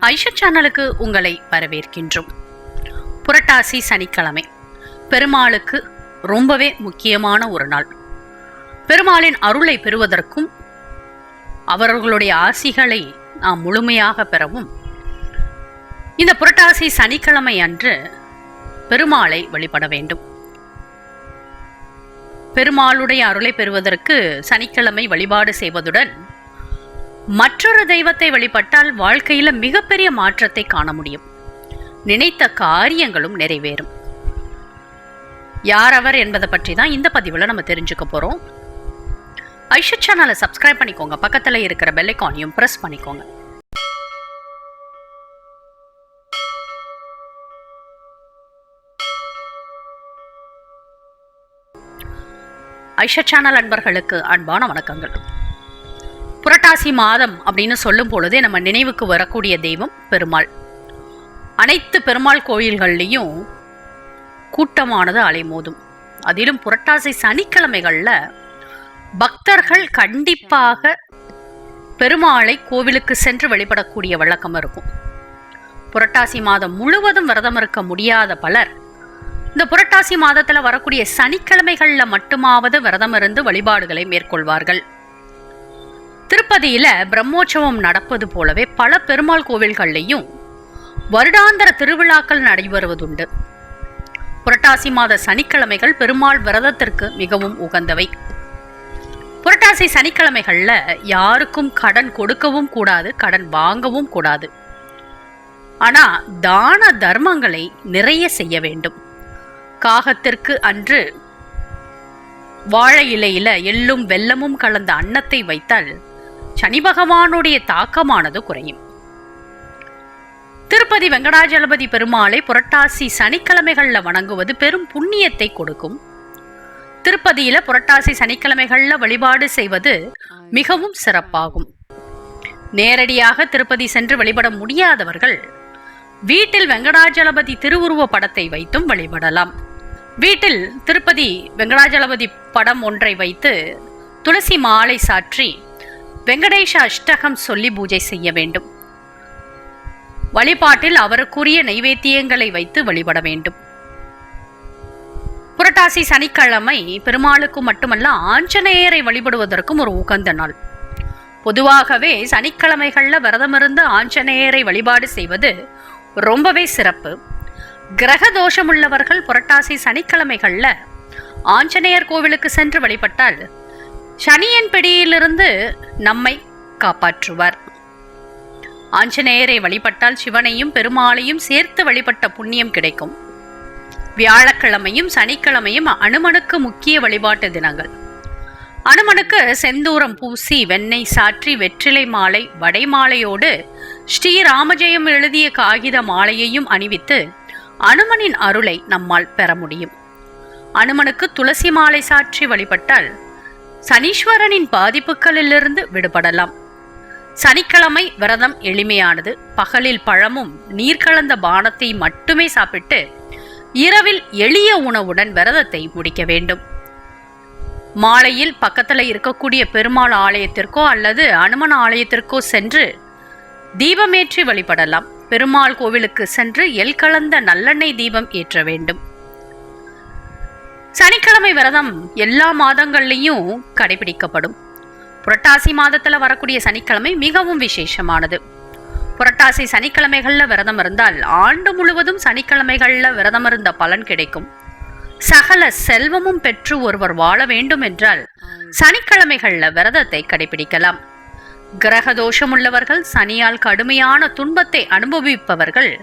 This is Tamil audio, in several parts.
ஐஷா சேனலுக்கு உங்களை வரவேற்கின்றோம். புரட்டாசி சனிக்கிழமை. பெருமாளுக்கு ரொம்பவே முக்கியமான ஒரு நாள். பெருமாளின் அருளை பெறுவதற்கும் அவர்களுடைய ஆசிகளை நாம் முழுமையாக பெறவும் இந்த புரட்டாசி சனிக்கிழமை அன்று பெருமாளை வழிபட வேண்டும். பெருமாளுடைய அருளை பெறுவதற்கு சனிக்கிழமை வழிபாடு செய்வதுடன் மற்றொரு தெய்வத்தை வழிபட்டால் வாழ்க்கையில மிகப்பெரிய மாற்றத்தை காண முடியும். நினைத்த காரியங்களும் நிறைவேறும். யார் அவர் என்பதை பற்றி தான் இந்த பதிவில் நம்ம தெரிஞ்சுக்க போறோம். ஐஷா சேனலை சப்ஸ்கிரைப் பண்ணிக்கோங்க. பக்கத்தில் இருக்கிற பெல்லைக்கானையும் ப்ரெஸ் பண்ணிக்கோங்க. ஐஷா சேனல் அன்பர்களுக்கு அன்பான வணக்கங்கள். புரட்டாசி மாதம் அப்படின்னு சொல்லும் பொழுதே நம்ம நினைவுக்கு வரக்கூடிய தெய்வம் பெருமாள். அனைத்து பெருமாள் கோயில்கள்லேயும் கூட்டமானது அலைமோதும். அதிலும் புரட்டாசி சனிக்கிழமைகளில் பக்தர்கள் கண்டிப்பாக பெருமாளை கோவிலுக்கு சென்று வழிபடக்கூடிய வழக்கம் இருக்கும். புரட்டாசி மாதம் முழுவதும் விரதம் இருக்க முடியாத பலர் இந்த புரட்டாசி மாதத்தில் வரக்கூடிய சனிக்கிழமைகளில் மட்டுமாவது விரதம் இருந்து வழிபாடுகளை மேற்கொள்வார்கள். திருப்பதியில பிரம்மோற்சவம் நடப்பது போலவே பல பெருமாள் கோவில்கள்லையும் வருடாந்திர திருவிழாக்கள் நடைபெறுவதுண்டு புரட்டாசி மாத சனிக்கிழமைகள் பெருமாள் விரதத்திற்கு மிகவும் உகந்தவை. புரட்டாசி சனிக்கிழமைகள்ல யாருக்கும் கடன் கொடுக்கவும் கூடாது கடன் வாங்கவும் கூடாது. ஆனா தான தர்மங்களை நிறைய செய்ய வேண்டும். காகத்திற்கு அன்று வாழை இலையில எள்ளும் வெல்லமும் கலந்த அன்னத்தை வைத்தால் சனி பகவானுடைய தாக்கமானது குறையும். திருப்பதி வெங்கடாஜலபதி பெருமாளை புரட்டாசி சனிக்கிழமைகளில் வணங்குவது பெரும் புண்ணியத்தை கொடுக்கும். திருப்பதியில புரட்டாசி சனிக்கிழமைகள்ல வழிபாடு செய்வது மிகவும் சிறப்பாகும். நேரடியாக திருப்பதி சென்று வழிபட முடியாதவர்கள் வீட்டில் வெங்கடாஜலபதி திருவுருவ படத்தை வைத்தும் வழிபடலாம். வீட்டில் திருப்பதி வெங்கடாஜலபதி படம் ஒன்றை வைத்து துளசி மாலை சாற்றி வெங்கடேஷ அஷ்டகம் சொல்லி பூஜை செய்ய வேண்டும். வழிபாட்டில் அவருக்குரிய நைவேத்தியங்களை வைத்து வழிபட வேண்டும். புரட்டாசி சனிக்கிழமை பெருமாளுக்கு மட்டுமல்ல ஆஞ்சநேயரை வழிபடுவதற்கும் ஒரு உகந்த நாள். பொதுவாகவே சனிக்கிழமைகளில் விரதமிருந்து ஆஞ்சநேயரை வழிபாடு செய்வது ரொம்பவே சிறப்பு. கிரக தோஷமுள்ளவர்கள் புரட்டாசி சனிக்கிழமைகள்ல ஆஞ்சநேயர் கோவிலுக்கு சென்று வழிபட்டால் சனியின் பிடியிலிருந்து நம்மை காப்பாற்றுவார். ஆஞ்சநேயரை வழிபட்டால் சிவனையும் பெருமாளையும் சேர்த்து வழிபட்ட புண்ணியம் கிடைக்கும். வியாழக்கிழமையும் சனிக்கிழமையும் அனுமனுக்கு முக்கிய வழிபாட்டு தினங்கள். அனுமனுக்கு செந்தூரம் பூசி வெண்ணெய் சாற்றி வெற்றிலை மாலை வடை மாலையோடு ஸ்ரீராமஜெயம் எழுதிய காகித மாலையையும் அணிவித்து அனுமனின் அருளை நம்மால் பெற முடியும். அனுமனுக்கு துளசி மாலை சாற்றி வழிபட்டால் சனீஸ்வரனின் பாதிப்புகளிலிருந்து விடுபடலாம். சனிக்கிழமை விரதம் எளிமையானது. பகலில் பழமும் நீர் கலந்த பானத்தை மட்டுமே சாப்பிட்டு இரவில் எளிய உணவுடன் விரதத்தை முடிக்க வேண்டும். மாலையில் பக்கத்தில் இருக்கக்கூடிய பெருமாள் ஆலயத்திற்கோ அல்லது அனுமன் ஆலயத்திற்கோ சென்று தீபமேற்றி வழிபடலாம். பெருமாள் கோவிலுக்கு சென்று எல் கலந்த நல்லெண்ணெய் தீபம் ஏற்ற வேண்டும். சனிக்கிழமை விரதம் எல்லா மாதங்கள்லையும் கடைபிடிக்கப்படும். புரட்டாசி மாதத்துல வரக்கூடிய சனிக்கிழமை மிகவும் விசேஷமானது. புரட்டாசி சனிக்கிழமைகள்ல விரதம் இருந்தால் ஆண்டு முழுவதும் சனிக்கிழமைகள்ல விரதம் இருந்த பலன் கிடைக்கும். சகல செல்வமும் பெற்று ஒருவர் வாழ வேண்டும் என்றால் சனிக்கிழமைகள்ல விரதத்தை கடைபிடிக்கலாம். கிரக தோஷமுள்ளவர்கள் சனியால் கடுமையான துன்பத்தை அனுபவிப்பவர்கள்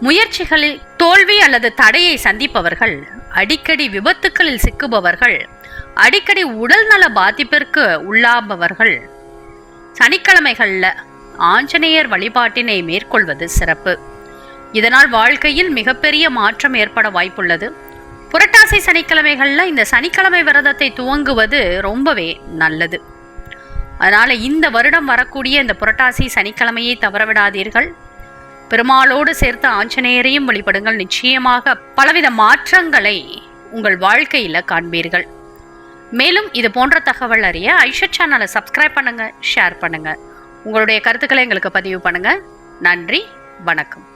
முயற்சிகளில் தோல்வி அல்லது தடையை சந்திப்பவர்கள் அடிக்கடி விபத்துக்களில் சிக்குபவர்கள் அடிக்கடி உடல்நல பாதிப்பிற்கு உள்ளாபவர்கள். சனிக்கிழமைகளில் ஆஞ்சநேயர் வழிபாட்டினை மேற்கொள்வது சிறப்பு. இதனால் வாழ்க்கையில் மிகப்பெரிய மாற்றம் ஏற்பட வாய்ப்புள்ளது. புரட்டாசி சனிக்கிழமைகள்ல இந்த சனிக்கிழமை விரதத்தை துவங்குவது ரொம்பவே நல்லது. அதனால் இந்த வருடம் வரக்கூடிய இந்த புரட்டாசி சனிக்கிழமையை தவறவிடாதீர்கள். பெருமாளோடு சேர்த்து ஆஞ்சநேயரையும் வழிபடுங்கள். நிச்சயமாக பலவித மாற்றங்களை உங்கள் வாழ்க்கையில் காண்பீர்கள். மேலும் இது போன்ற தகவல் அறிய ஐஷா சேனலை சப்ஸ்கிரைப் பண்ணுங்கள் ஷேர் பண்ணுங்கள் உங்களுடைய கருத்துக்களை எங்களுக்கு பதிவு பண்ணுங்கள் நன்றி வணக்கம்.